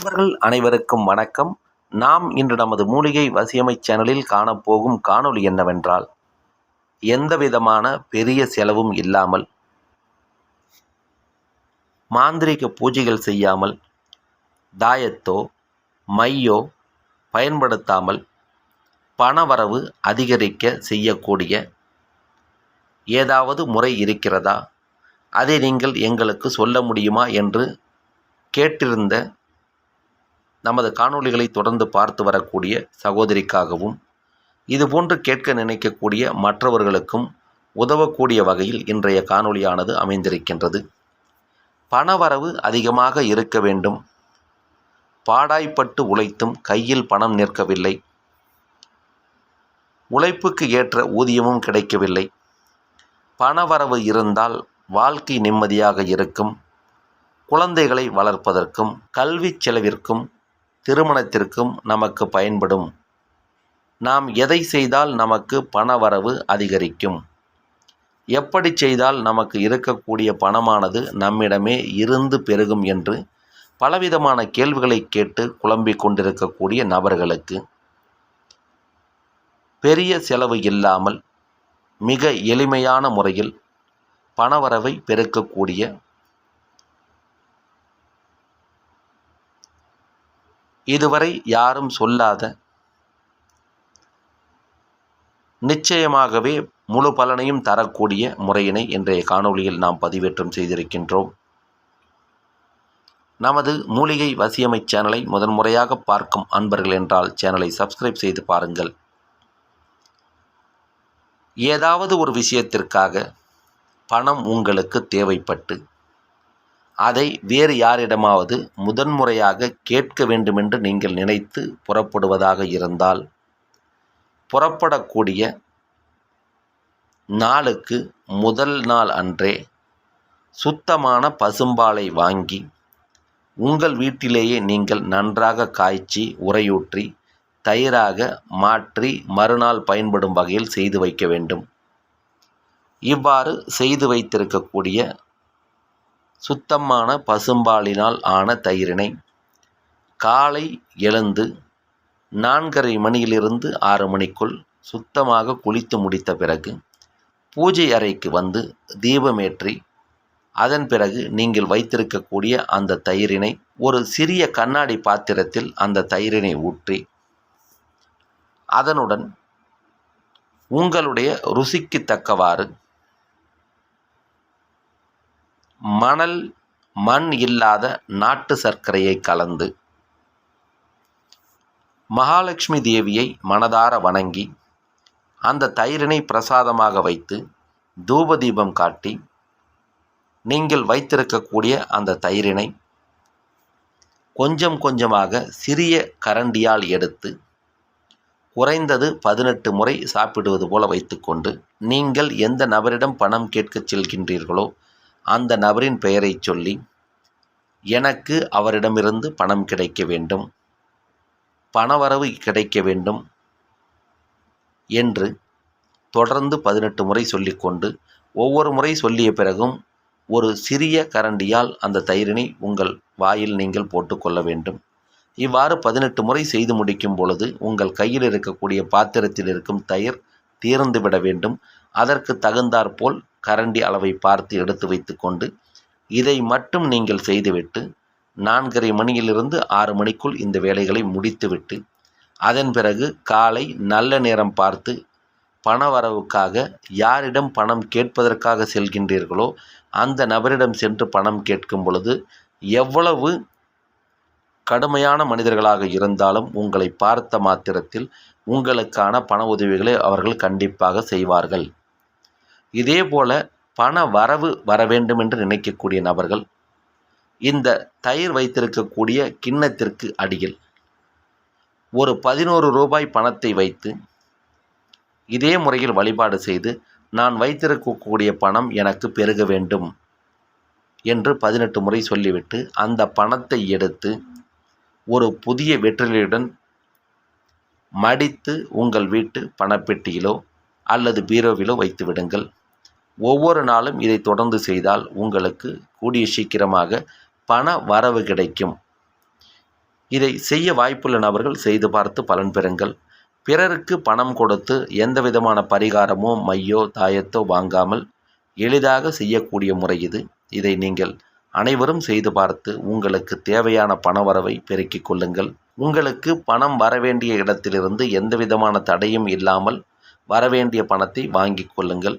நண்பர்கள் அனைவருக்கும் வணக்கம். நாம் இன்று நமது மூலிகை வசியமை சேனலில் காணப்போகும் காணொளி என்னவென்றால் எந்தவிதமான பெரிய செலவும் இல்லாமல் மாந்திரீக பூஜைகள் செய்யாமல் தாயத்தோ மையோ பயன்படுத்தாமல் பணவரவு அதிகரிக்க செய்யக்கூடிய ஏதாவது முறை இருக்கிறதா? அதை நீங்கள் எங்களுக்கு சொல்ல முடியுமா என்று கேட்டிருந்த நமது காணொளிகளை தொடர்ந்து பார்த்து வரக்கூடிய சகோதரிக்காகவும் இதுபோன்று கேட்க நினைக்கக்கூடிய மற்றவர்களுக்கும் உதவக்கூடிய வகையில் இன்றைய காணொளியானது அமைந்திருக்கின்றது. பணவரவு அதிகமாக இருக்க வேண்டும். பாடாய்ப்பட்டு உழைத்தும் கையில் பணம் நிற்கவில்லை. உழைப்புக்கு ஏற்ற ஊதியமும் கிடைக்கவில்லை. பணவரவு இருந்தால் வாழ்க்கை நிம்மதியாக இருக்கும். குழந்தைகளை வளர்ப்பதற்கும் கல்வி செலவிற்கும் திருமணத்திற்கும் நமக்கு பயன்படும். நாம் எதை செய்தால் நமக்கு பண வரவு அதிகரிக்கும்? எப்படி செய்தால் நமக்கு இருக்கக்கூடிய பணமானது நம்மிடமே இருந்து பெருகும் என்று பலவிதமான கேள்விகளை கேட்டு குழம்பிக் கொண்டிருக்கக்கூடிய நபர்களுக்கு பெரிய செலவு இல்லாமல் மிக எளிமையான முறையில் பணவரவை பெருக்கக்கூடிய இதுவரை யாரும் சொல்லாத நிச்சயமாகவே முழு பலனையும் தரக்கூடிய முறையினை இன்றைய காணொளியில் நாம் பதிவேற்றம் செய்திருக்கின்றோம். நமது மூலிகை வசியமை சேனலை முதன்முறையாக பார்க்கும் அன்பர்கள் என்றால் சேனலை சப்ஸ்கிரைப் செய்து பாருங்கள். ஏதாவது ஒரு விஷயத்திற்காக பணம் உங்களுக்கு தேவைப்பட்டு அதை வேறு யாரிடமாவது முதன்முறையாக கேட்க வேண்டுமென்று நீங்கள் நினைத்து புறப்படுவதாக இருந்தால் புறப்படக்கூடிய நாளுக்கு முதல் நாள் அன்றே சுத்தமான பசும்பாலை வாங்கி உங்கள் வீட்டிலேயே நீங்கள் நன்றாக காய்ச்சி உரையூற்றி தயிராக மாற்றி மறுநாள் பயன்படும் வகையில் செய்து வைக்க வேண்டும். இவ்வாறு செய்து வைத்திருக்கக்கூடிய சுத்தமான பசும்பாலினால் ஆன தயிரினை. காலை எழுந்து நான்கரை மணியிலிருந்து ஆறு மணிக்குள் சுத்தமாக குளித்து முடித்த பிறகு பூஜை அறைக்கு வந்து தீபமேற்றி அதன் பிறகு நீங்கள் வைத்திருக்கக்கூடிய அந்த தயிரினை ஒரு சிறிய கண்ணாடி பாத்திரத்தில் அந்த தயிரினை ஊற்றி அதனுடன் உங்களுடைய ருசிக்கு தக்கவாறு மணல் மண் இல்லாத நாட்டு சர்க்கரையை கலந்து மகாலட்சுமி தேவியை மனதார வணங்கி அந்த தயிரினை பிரசாதமாக வைத்து தூபதீபம் காட்டி நீங்கள் வைத்திருக்கக்கூடிய அந்த தயிரினை கொஞ்சம் கொஞ்சமாக சிறிய கரண்டியால் எடுத்து குறைந்தது பதினெட்டு முறை சாப்பிடுவது போல வைத்துக்கொண்டு நீங்கள் எந்த நபரிடம் பணம் கேட்கச் செல்கின்றீர்களோ அந்த நபரின் பெயரை சொல்லி எனக்கு அவரிடமிருந்து பணம் கிடைக்க வேண்டும் பணவரவு கிடைக்க வேண்டும் என்று தொடர்ந்து பதினெட்டு முறை சொல்லிக்கொண்டு ஒவ்வொரு முறை சொல்லிய பிறகும் ஒரு சிறிய கரண்டியால் அந்த தயிரினை உங்கள் வாயில் நீங்கள் போட்டுக்கொள்ள வேண்டும். இவ்வாறு பதினெட்டு முறை செய்து முடிக்கும் பொழுது உங்கள் கையில் இருக்கக்கூடிய பாத்திரத்தில் இருக்கும் தயிர் தீர்ந்து விட வேண்டும். அதற்கு தகுந்தாற்போல் கரண்டி அளவை பார்த்து எடுத்து வைத்துக்கொண்டு இதை மட்டும் நீங்கள் செய்துவிட்டு நான்கரை மணியிலிருந்து ஆறு மணிக்குள் இந்த வேலைகளை முடித்துவிட்டு அதன் பிறகு காலை நல்ல நேரம் பார்த்து பண வரவுக்காக யாரிடம் பணம் கேட்பதற்காக செல்கின்றீர்களோ அந்த நபரிடம் சென்று பணம் கேட்கும் பொழுது எவ்வளவு கடுமையான மனிதர்களாக இருந்தாலும் உங்களை பார்த்த மாத்திரத்தில் உங்களுக்கான பண உதவிகளை அவர்கள் கண்டிப்பாக செய்வார்கள். இதேபோல பண வரவு வர வேண்டும் என்று நினைக்கக்கூடிய நபர்கள் இந்த தயிர் வைத்திருக்கக்கூடிய கிண்ணத்திற்கு அடியில் ஒரு பதினோரு ரூபாய் பணத்தை வைத்து இதே முறையில் வழிபாடு செய்து நான் வைத்திருக்கக்கூடிய பணம் எனக்கு பெருக வேண்டும் என்று பதினெட்டு முறை சொல்லிவிட்டு அந்த பணத்தை எடுத்து ஒரு புதிய வெற்றிலையுடன் மடித்து உங்கள் வீட்டு பணப்பெட்டியிலோ அல்லது பீரோவிலோ வைத்து விடுங்கள். ஒவ்வொரு நாளும் இதை தொடர்ந்து செய்தால் உங்களுக்கு கூடிய சீக்கிரமாக பண வரவு கிடைக்கும். இதை செய்ய வாய்ப்புள்ள நபர்கள் செய்து பார்த்து பலன் பெறுங்கள். பிறருக்கு பணம் கொடுத்து எந்த விதமான பரிகாரமோ மையோ தாயத்தோ வாங்காமல் எளிதாக செய்யக்கூடிய முறை இது. இதை நீங்கள் அனைவரும் செய்து பார்த்து உங்களுக்கு தேவையான பணவரவை பெருக்கிக் கொள்ளுங்கள். உங்களுக்கு பணம் வரவேண்டிய இடத்திலிருந்து எந்த விதமான தடையும் இல்லாமல் வரவேண்டிய பணத்தை வாங்கிக் கொள்ளுங்கள்.